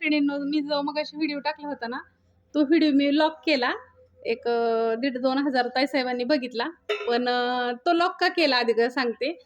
मैत्रिणींनो मी जो मग व्हिडिओ टाकला होता ना तो व्हिडिओ मी लॉक केला. एक दीड दोन हजार ताईसाहेबांनी बघितला. पण तो लॉक का केला आधी सांगते.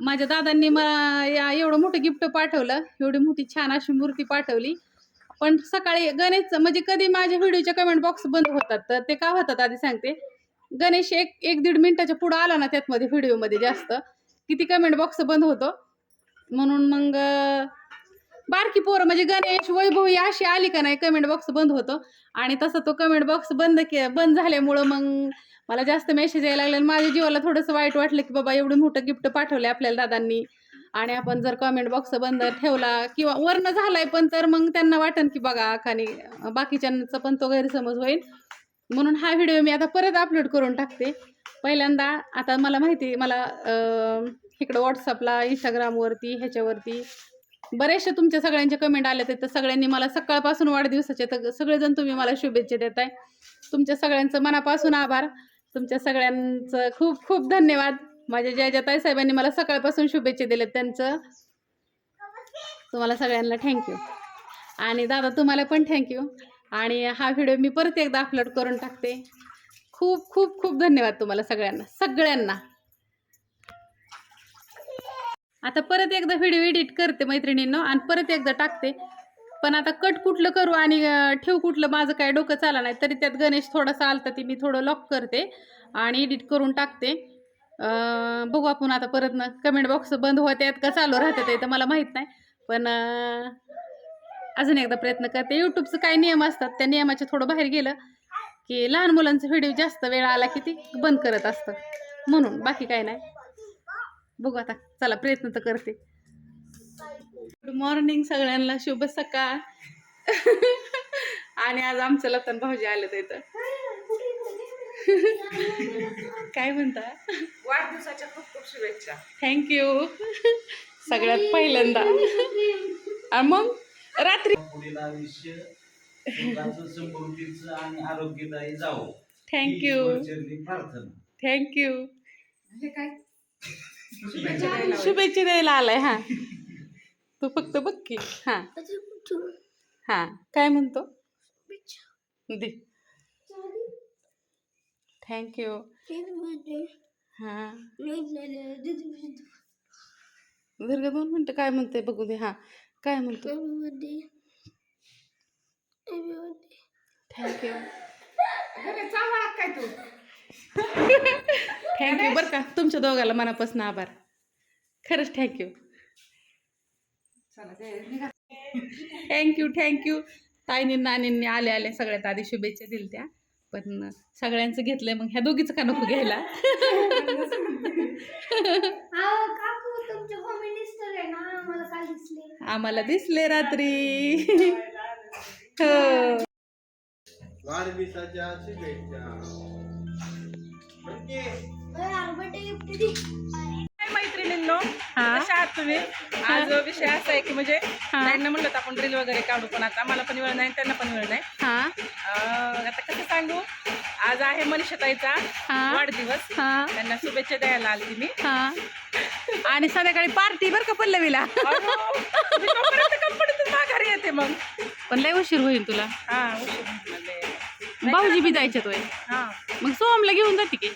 माझ्या दादांनी मला या एवढं मोठं गिफ्ट पाठवलं एवढी मोठी छान अशी मूर्ती पाठवली. पण सकाळी गणेश म्हणजे कधी माझ्या व्हिडिओच्या कमेंट बॉक्स बंद होतात तर ते का होतात आधी सांगते. गणेश एक एक दीड मिनिटाच्या पुढं आला ना त्यातमध्ये व्हिडिओमध्ये जास्त किती कमेंट बॉक्स बंद होतो. म्हणून मग बारकी पोरं म्हणजे गणेश वैभव ही अशी आली का नाही कमेंट बॉक्स बंद होतो. आणि तसं तो कमेंट बॉक्स बंद के बंद झाल्यामुळं मग मला जास्त मेसेज यायला लागले माझ्या जीवाला थोडंसं वाईट वाटलं की बाबा एवढं मोठं गिफ्ट पाठवलं आपल्याला दादांनी. आणि आपण जर कमेंट बॉक्स बंद ठेवला किंवा वर्ण झालाय पण तर मग त्यांना वाटन की बघा खाली बाकीच्यांचा पण तो गैरसमज होईल. म्हणून हा व्हिडिओ मी आता परत अपलोड करून टाकते. पहिल्यांदा आता मला माहिती आहे, मला इकडं व्हॉट्सअपला इंस्टाग्रामवरती ह्याच्यावरती बरेचसे तुमच्या सगळ्यांचे कमेंट आले तर सगळ्यांनी मला सकाळपासून वाढदिवसाचे तर सगळेजण तुम्ही मला शुभेच्छा देताय. तुमच्या सगळ्यांचं मनापासून आभार. तुमच्या सगळ्यांचं खूप खूप धन्यवाद. माझ्या ज्या ज्या ताईसाहेबांनी मला सकाळपासून शुभेच्छा दिल्या त्यांचं. तुम्हाला सगळ्यांना थँक्यू आणि दादा तुम्हाला पण थँक्यू आणि हा व्हिडिओ मी परत एकदा अपलोड करून टाकते. खूप खूप खूप धन्यवाद तुम्हाला सगळ्यांना सगळ्यांना. आता परत एकदा व्हिडिओ एडिट करते मैत्रिणींनो आणि परत एकदा टाकते. पण आता कट कुठलं करू आणि ठेव कुठलं माझं काय डोकं चाला नाही. तरी त्यात गणेश थोडासा आलता ती मी थोडं लॉक करते आणि एडिट करून टाकते. बघू आपण आता परत ना कमेंट बॉक्स बंद होत्यात का चालू राहतात ते तर मला माहीत नाही. पण अजून एकदा प्रयत्न करते. यूट्यूबचं काय नियम असतात त्या नियमाच्या थोडं बाहेर गेलं की लहान मुलांचं व्हिडिओ जास्त वेळ आला की ती बंद करत असतं. म्हणून बाकी काय नाही. बघू आता चला प्रयत्न तर करते. गुड मॉर्निंग सगळ्यांना शुभ सकाळ. आणि आज आमचं लतन भाऊजी आले तर इथं. काय म्हणता? वाढदिवसाच्या खूप खूप शुभेच्छा. थँक्यू सगळ्यात पहिल्यांदा. आणि मग रात्री पुढील आयुष्य सुखाचं समृद्धीचं आणि आरोग्यदायी जावो. थँक्यू ईश्वरचरणी प्रार्थना. थँक्यू म्हणजे काय? शुभेच्छा द्यायला आलाय हा. तू फक्त बघ की. हा. हा. काय म्हणतो? दे. थँक्यू हा. ग दोन मिनटं काय म्हणते बघू दे हा. काय म्हणतो? थँक्यू काय तू? थँक्यू बरं का? तुमच्या दोघाला मनापासून आभार. खरंच thank you. Thank you thank you ताईनी नानींनी आले आले. सगळ्यात आधी शुभेच्छा दिल्या त्या. पण सगळ्यांचं घेतलंय मग ह्या दोघीचं का नको घ्यायला? काकू तुमचे कॉमेडिस्ट आहे ना? मला काल दिसले? आम्हाला दिसले रात्री. हो वाढदिवसाच्या शुभेच्छा. बर्थडे गिफ्ट दे. काय मैत्रिणींनो. कशा आहात तुम्ही? आज विषय असा आहे की म्हणजे. त्यांना म्हणलं होतं आपण रील वगैरे काढू पण आता मला पण वेळ नाही त्यांना पण वेळ नाही. हा. अं, आता कसं सांगू? आज आहे मनीषाताईचा. वाढदिवस. त्यांना शुभेच्छा द्यायला आली मी. हा. आणि संध्याकाळी पार्टी बरं का पल्लवीला? कंपनीतून माघारी येते मग. पण लय उशीर होईल तुला. हा उशीर म्हणजे भाऊजी बी जायचे तोय हा. मग सोहमला घेऊन जाते की? ते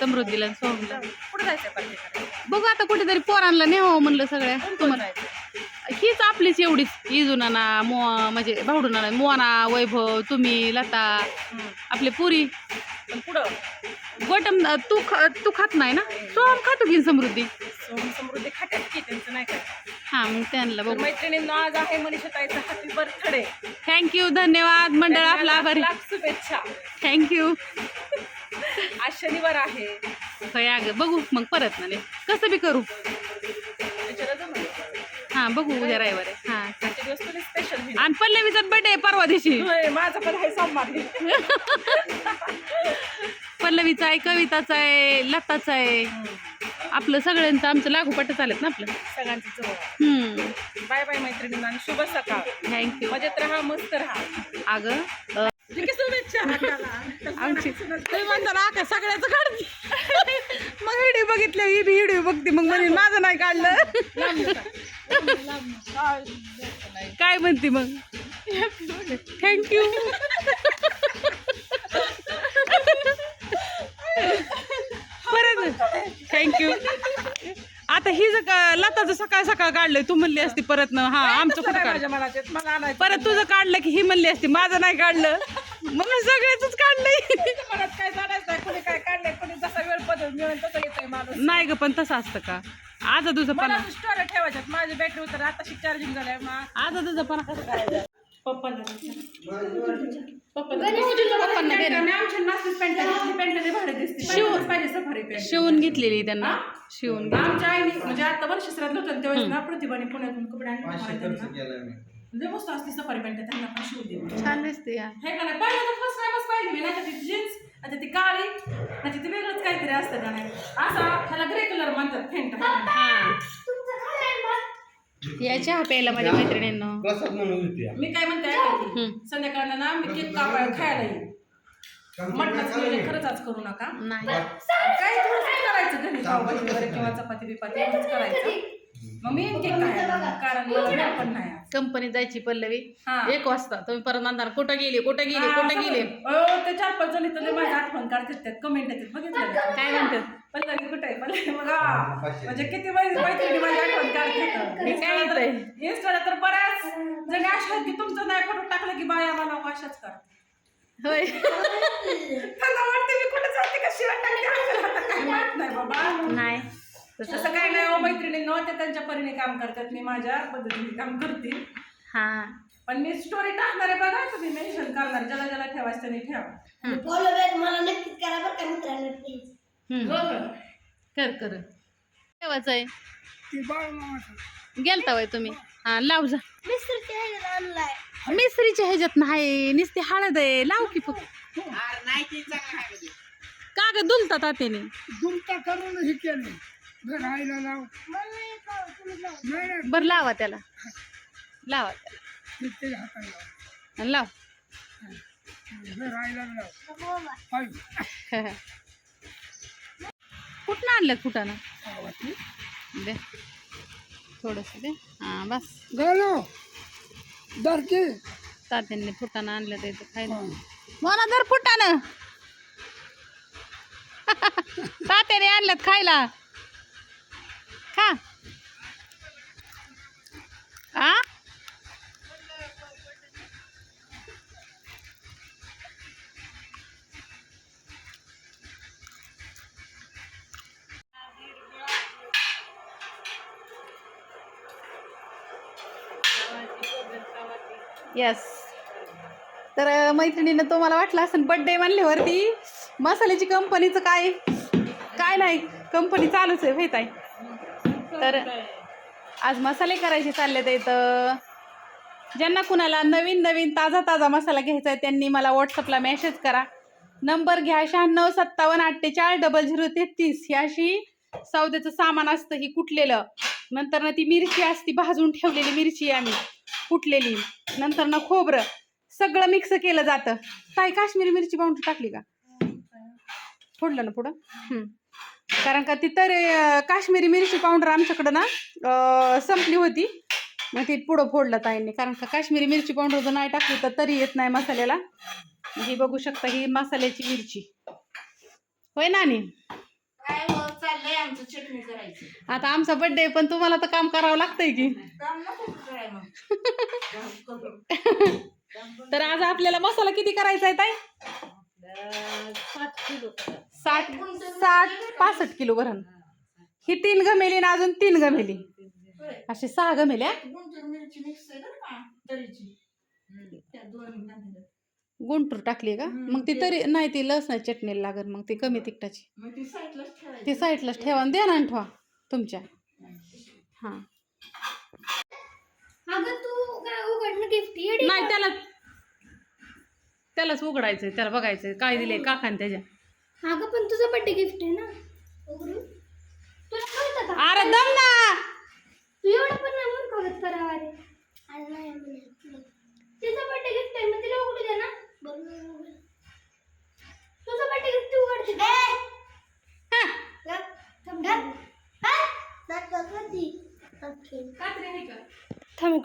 समृद्धीला आणि सोहमला कुठं जायचं पार्टी करायला? बघू आता कुठेतरी पोरांना नेहावं म्हणलं सगळ्या. तुम्हाला. हीच आपलीच एवढीच इजुनाना मो म्हणजे भावडुनाना मोना वैभव तुम्ही लता. आपले पुरी. पण पुढं? गोटम तू ख तू खात नाही ना? सोहम खातो की समृद्धी? सोहम समृद्धी खात्यात की त्यांचं नाही काय हा मग त्यांना बघू. मैत्रिणींनो आज आहे मनीषाताईचा हॅपी बर्थडे. थँक्यू धन्यवाद मंडळ आपला आभारी. शुभेच्छा. थँक्यू आज शनिवार आहे. होय अगं बघू मग परत ना कसं बी करू. विचारा जमलं. हा बघू उद्या रविवार. आहे हा. आजचे दिवस तुला स्पेशल आणि पल्लवीचा बर्थडे परवा दिवशी. माझा पण आहे सोमवारी. पल्लवीचा आहे कविताचा आहे लताचा आहे. आपलं सगळ्यांचं आमचं लागोपाठ चालेत ना आपलं. सगळ्यांचं जवळ. हम्म. बाय बाय मैत्रिणींना आणि शुभ सकाळ. थँक्यू मजेत राहा मस्त राहा. अगं अ, ठीक आहे शुभेच्छा हाताला. आमची तुम्ही म्हणता ना का सगळ्याचं काढते. मग व्हिडिओ बघितले ही बी व्हिडिओ बघते. मग म्हणे माझं नाही काढलं. काय म्हणते मग? थँक्यू परत थँक्यू आता ही जर का लताचं सकाळ सकाळ काढलंय तू म्हणली असती परत ना. हा आमचं कुठं परत तुझं काढलं की ही म्हणली असती माझं नाही काढलं. म्हणून सगळ्याच काढलंय. मनात काय जाणायचं नाही कोणी काय काढलंय? कोणी जसा वेळ पदर मिळेल तसं येतोय माणूस. नाही ग पण तसं असतं का? आज तुझं पण मला ठेवायच्यात. माझी बॅटरी उतर आता चार्जिंग झालंय मा आज तुझं पण कसं करायचं पप्पाला शिवून पाहिजे सफारी पॅन्ट. शिवून घेतलेली त्यांना. शिवून आमच्या आईने म्हणजे आता वर्ष श्राद्ध होतं त्यावेळेस ना प्रतिभाने पुण्यातून कपडे आणले लय मस्त असते सफारी पॅन्ट त्यांना पण शिवून दिली छान दिसते या हे का नाही पहिलं तर फर्स्ट टाइमच पाहिली मी. नाही ती जीन्स नाही ती काळी नाही ती वेगळंच काहीतरी असतं का नाही. असा ह्याला ग्रे कलर म्हणतात फेंट हा या चहा प्यायला माझ्या मैत्रिणींना. प्रसाद म्हणून होती मी काय म्हणते ऐका की, संध्याकाळला ना मी केक कापायला खायला येईल. मटणाचं नियोजन खरंच आज करू नका. नाही. काय थोडंसं करायचं घरी पावभाजी वगैरे किंवा चपाती बिपाती एवढंच करायचं. मग मी कारण मला वेळ पण नाही आज. कंपनीत जायची पल्लवी. हा. एक वाजता. तुम्ही परत म्हणणार कुठं गेली कुठं गेली हा, कुठं गेली? अहो, ते चार पाच जणी तर माझ्या आठवण काढतात त्यात कमेंट येतात. बघितलं का? काय म्हणतात? पल्लवी कुठे आहे? पल्लवी बघा. म्हणजे किती माहिती मैत्रिणी माझी आठवण काढतात. हे काय येतंय? इंस्टाला तर बऱ्याच जणी अशा आहेत की तुमचं नाही फोटो टाकलं की बाया मला अशाच कर होय. त्यांना वाटते मी कुठे जाते का? शिवाय टाकते. आपल्याला आता काही माहीत नाही बाबा. नाही. तसं तसं काय नाही हो मैत्रिणी न ते त्यांच्या परीने काम करतात मी माझ्या पद्धतीने काम करते हा. पण मी स्टोरी टाकणार आहे बघा तुम्ही मेन्शन करणार ज्याला ज्याला ठेवायचं त्यांनी ठेवा. फॉलो बॅक मला नक्कीच करा बरं का मित्रांनो प्लीज हम्म. हो का? कर कर. ठेवायचं आहे? गेलता वय तुम्ही? हा लाव जा. मिस्टरच्या ह्याच्यात आणलाय मिसरीच्या ह्याच्यात नाही नुसती हळद आहे. लाव की फक्त. का ग दुलता तात्याने? दुमता करून हे केलं आईला लाव. नाही. नाही बरं लावा त्याला. लावा. त्याला ते ते हाताला लाव. आईला. आई. कुठनं आणलं कुठानं दे. थोडस दे. हा बस. गालो. दरकी. तात्यांनी फुटानं आणलं ते खायला. मला दर फुटानं तात्याने आणलं खायला. येस तर मैत्रिणीनं तो मला वाटला असेल बड्डे म्हणल्यावरती मसाल्याची कंपनीचं काय? काय नाही. कंपनी चालूच आहे माहीत आहे तर आज मसाले करायचे चालले ते तर ज्यांना कुणाला नवीन नवीन ताजा ताजा मसाला घ्यायचा आहे त्यांनी मला व्हॉट्सअपला मेसेज करा. नंबर घ्या शहाण्णव सत्तावन्न अठ्ठेचाळीस डबल झिरो तेहतीस. ही अशी सौद्याचं सामान असतं ही कुठलेलं. नंतर ना ती मिरची असती भाजून ठेवलेली मिरची आम्ही कुटलेली. नंतर ना खोबरं सगळं मिक्स केलं जातं. काय काश्मीरी मिरची पावडर टाकली का? फोडलं ना पुढं? कारण का ती तर काश्मीरी मिरची पावडर आमच्याकडं ना संपली होती. मग ती पुढं फोडलं ताईंनी. कारण का काश्मीरी मिरची पावडर जर नाही टाकली तर तरी येत नाही मसाल्याला. ही बघू शकता ही मसाल्याची मिरची. होय नानी? आमचं चटणी करायची. आता आमचा बर्थडे पण तुम्हाला तर काम करावं लागतंय की. काम नको कराय मग. तर आज आपल्याला मसाला किती करायचा आहे ताई? साठ साठ पासष्ट किलो भरण. ही तीन गमेली ना अजून तीन गमेली असे सहा गमेल्या मिरची मिक्स आहे बरं का तरीची त्या दोन घातल्या. गुंटूर टाकली का? मग ती तरी नाही ती लसण चटणी लागत मग ती कमी तिखटाची. मग ती साईडलाच ठेवायची. ती साईडलाच ठेवा आणि द्या ना आणि ठेवा तुमच्या. हां. अगं तू काय उघडणं गिफ्ट येडी नाही त्याला त्यालाच उघडायचंय त्याला बघायचंय. काय दिलंय काकाने त्याच्या. अगं पण तुझं बड्डे गिफ्ट आहे ना? उघडून. तुला कळतं का? अरे दम ना! तू एवढं पण नाही करावा रे नाही. तिचं बड्डे गिफ्ट आहे मग तिला उघडू दे ना बरं उघड. तुझं बड्डे गिफ्ट तू उघडते हा.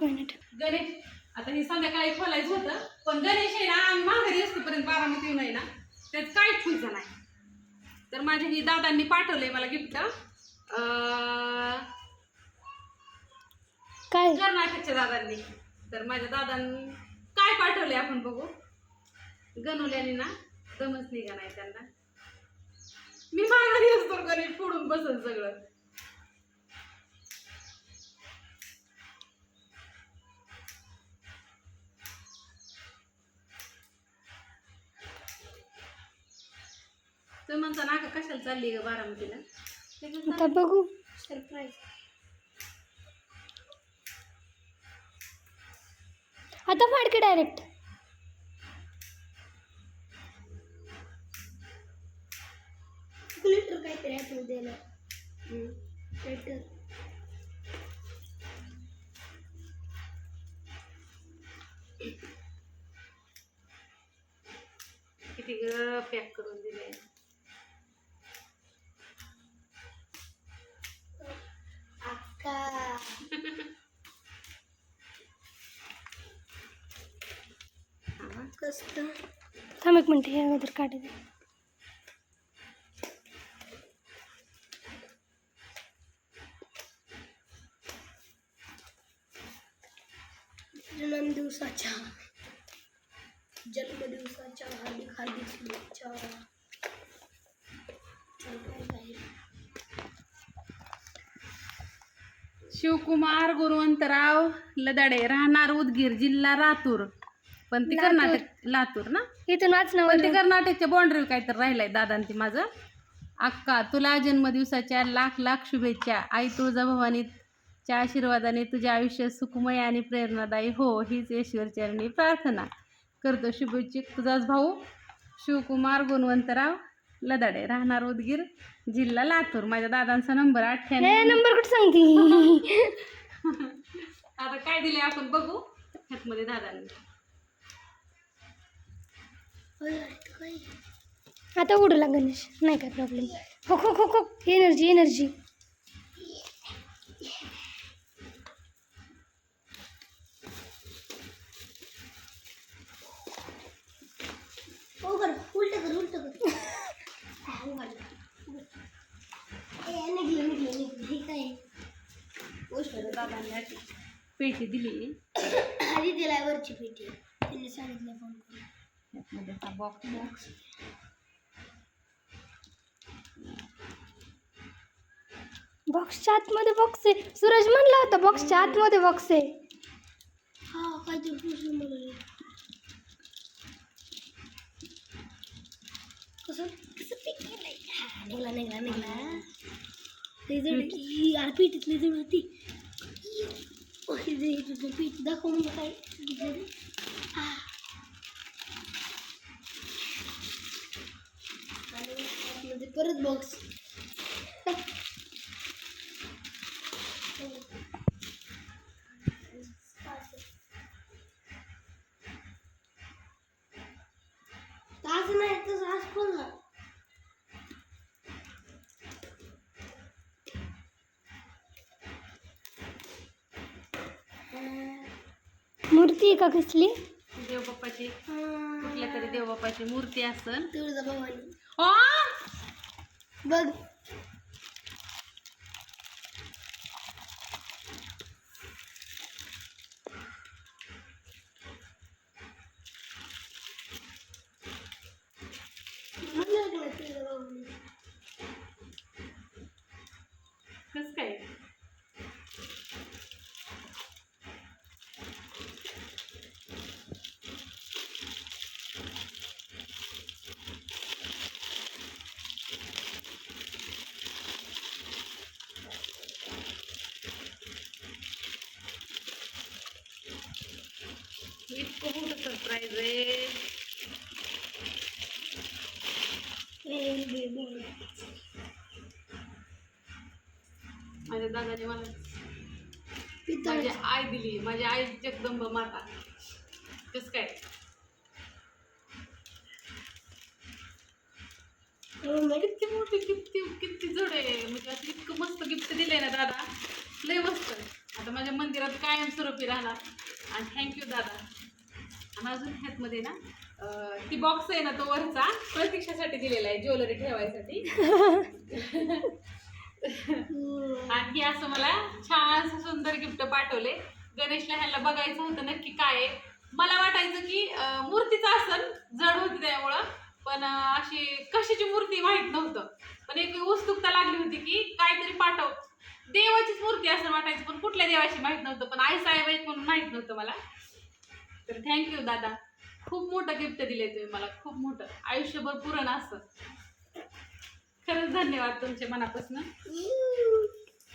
मिनिट गणेश आता हे संध्याकाळी खोलायचं होतं पण गणेश आहे ना आम्ही माघारी असतोपर्यंत बारामती येऊन आहे ना त्यात काहीच ठुलचं नाही. तर माझ्या ही दादांनी पाठवलंय मला गिफ्ट काय? कर्नाटकच्या दादांनी. तर माझ्या दादांनी काय पाठवले आपण बघू. गणवल्याने ना दमच निघा नाही त्यांना. मी माघारी असतो गणेश फोडून बसल सगळं. तुम्ही म्हणता ना का कशाला चालली ग बारामतीला? आता बघू. सरप्राईज आता फाडके डायरेक्ट लिटर काहीतरी आठवू द्यायला लिटर किती ग पॅक करून दिले. अक्का कसं थांब एक मिनिट हे अगोदर काढू दे. जन्मदिवसाच्या जन्मदिवसाच्या हार्दिक हार्दिक शुभेच्छा चल काय जाईल शिवकुमार गुरुवंतराव लदाडे राहणार उदगीर जिल्हा लातूर. पण ती कर्नाटक लातूर ना? इथून पण ते कर्नाटकच्या बाउंड्रीवर काहीतरी राहिलंय दादांती ती माझं. अक्का तुला जन्मदिवसाच्या लाख लाख शुभेच्छा. आई तुळजाभवानीच्या आशीर्वादाने तुझे आयुष्य सुखमय आणि प्रेरणादायी हो हीच ईश्वरचरणी प्रार्थना. करतो शुभेच्छुक तुझाच भाऊ. शिवकुमार गुणवंतराव लदाडे. राहणार उदगीर जिल्हा लातूर. माझ्या दादांचा नंबर हे अठ्ठ्याण्णव नंबर कुठे सांगते आता काय दिले आपण बघू. ह्यातमध्ये दादांनी. आता उडला गणेश. नाही काय प्रॉब्लेम हो हो हो हो एनर्जी एनर्जी अशी पेटी दिली. आधी दिलाय वरची पेटी. त्यांनी सांगितलं फ़ोन करून. ह्यातमध्ये हा बॉक्स बॉक्स बॉक्सच्या आतमध्ये बॉक्स आहे. सूरज म्हणला होता बॉक्सच्या आतमध्ये बॉक्स आहे. हा काहीतरी कसं कसं पीठ केलंय? हा, निघाला निघाला निघाला रिझल्ट यार पीठीतली जण होती. पीठ दाखव म्हणजे काय घेतलं ते. आ. आणि आतमध्ये परत बॉक्स तास नाही तर आज खोलला मूर्ती आहे का कसली? देवबाप्पाची. कुठल्या तरी देवबाप्पाची मूर्ती असन तुळजाभवानी. आ! बघ कसं काय इतकं पाहिजे माझ्या दादाने मला माझी आई दिली. माझी आई जगदंब माता. कस काय? किती मोठी किती किती जड आहे. म्हणजे असं इतकं मस्त गिफ्ट दिलंय ना दादा. लय मस्त. आता माझ्या मंदिरात कायमस्वरूपी राहणार. आणि थँक्यू दादा. अजून ह्यातमध्ये ना अं, ती बॉक्स आहे ना तो वरचा प्रतीक्षासाठी दिलेला आहे ज्वेलरी ठेवायसाठी. आणि हे असं मला छान असं सुंदर गिफ्ट पाठवले. गणेशला ह्याला बघायचं होतं नक्की काय आहे. मला वाटायचं की अं, मूर्तीचं असन जड होती त्यामुळं पण अं, अशी कशाची मूर्ती माहीत नव्हतं. पण एक उत्सुकता लागली होती की काहीतरी पाठव. देवाचीच मूर्ती असं वाटायचं पण कुठल्या देवाची माहीत नव्हतं पण आई साहेब आहेत म्हणून माहीत नव्हतं मला. तर थँक्यू दादा. खूप मोठं गिफ्ट दिले तुम्ही मला. खूप मोठं. आयुष्यभर पुरण असं. खरंच धन्यवाद तुमच्या मनापासून.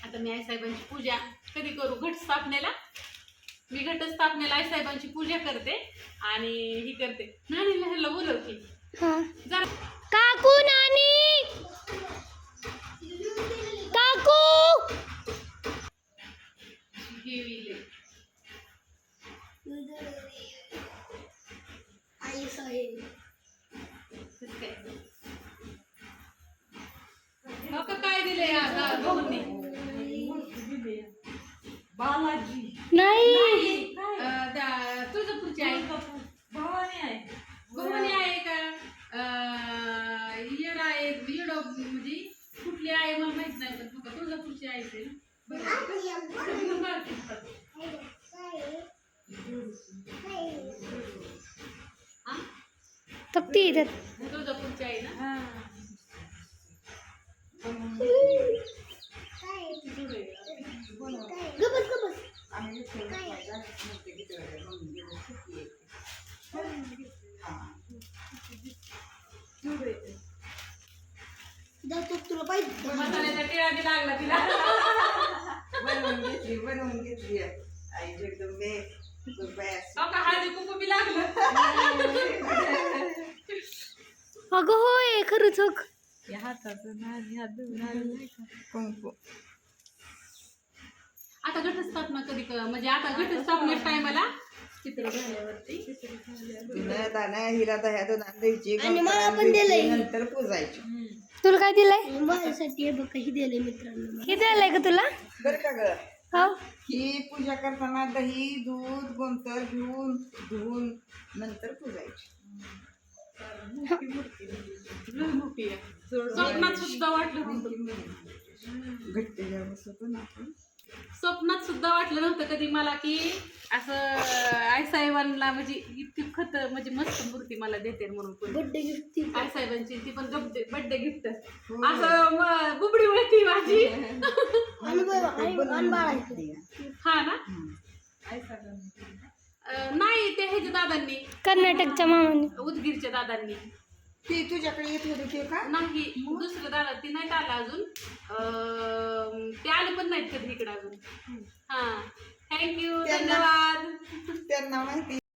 आता मी आईसाहेबांची पूजा कधी करू? घटस्थापनेला. मी घटस्थापनेला आईसाहेबांची पूजा करते आणि ही करते. नानी ह्याला बोलव की. हा. जरा काकू नानी! काकू! हे विले. आई साहेब कसं काय हो का काय दिले भाऊंनी बालाजी नाही अं, त्या तुळजापूरची आई भवानी आहे भवानी आहे का अं, येड आहे येड म्हणजे कुठली आहे मला माहीत नाही पण तुका तुळजापूरची आई आहे ना बरं. बरं. हा? येतात गबस जातो तुला पाहिजे. मसाल्याचा टिळा बी लागला तिला बनवून घेतली बनवून घेतली. आई जगदंबे हो हळदी कुंकू बी लागलं? अगं होय खरंच हो कुंकू आता घटस्थापना कधी क- म्हणजे आता घटस्थापना टायमाला? चित्र झाल्यावरती. तिनं दाना हिला दह्या दोन द्यायची आणि मला पण दिलंय. नंतर पुजायची. तुला काय दिलंय? माझ्यासाठी हे बघ हे दिलंय मित्रांनो हे दिलंय का तुला? बरं का ग? हो. ही पूजा करताना दही दूध गोमतर घेऊन धुवून नंतर पुजायची. स्वप्नात सुद्धा वाटलं नव्हतं. स्वप्नात सुद्धा वाटलं कधी मला की असं आई साहेबांना म्हणजे इतकी खत म्हणजे मस्त मूर्ती मला देते म्हणून. बड्डे गिफ्ट आई साहेबांची ती पण बड्डे गिफ्ट असं म- बुबडी उडती माझी. हा ना? अं, नाही ते ह्याच्या दादांनी. कर्नाटकच्या मामाने. उदगीरच्या दादांनी. ती तुझ्याकडे येत होती ते का? नाही दुसरं दादा ती नाही आला अजून? अं, ते आले पण नाहीत कधी इकडे अजून. हा. थँक्यू त्यांना- धन्यवाद. त्यांना माहिती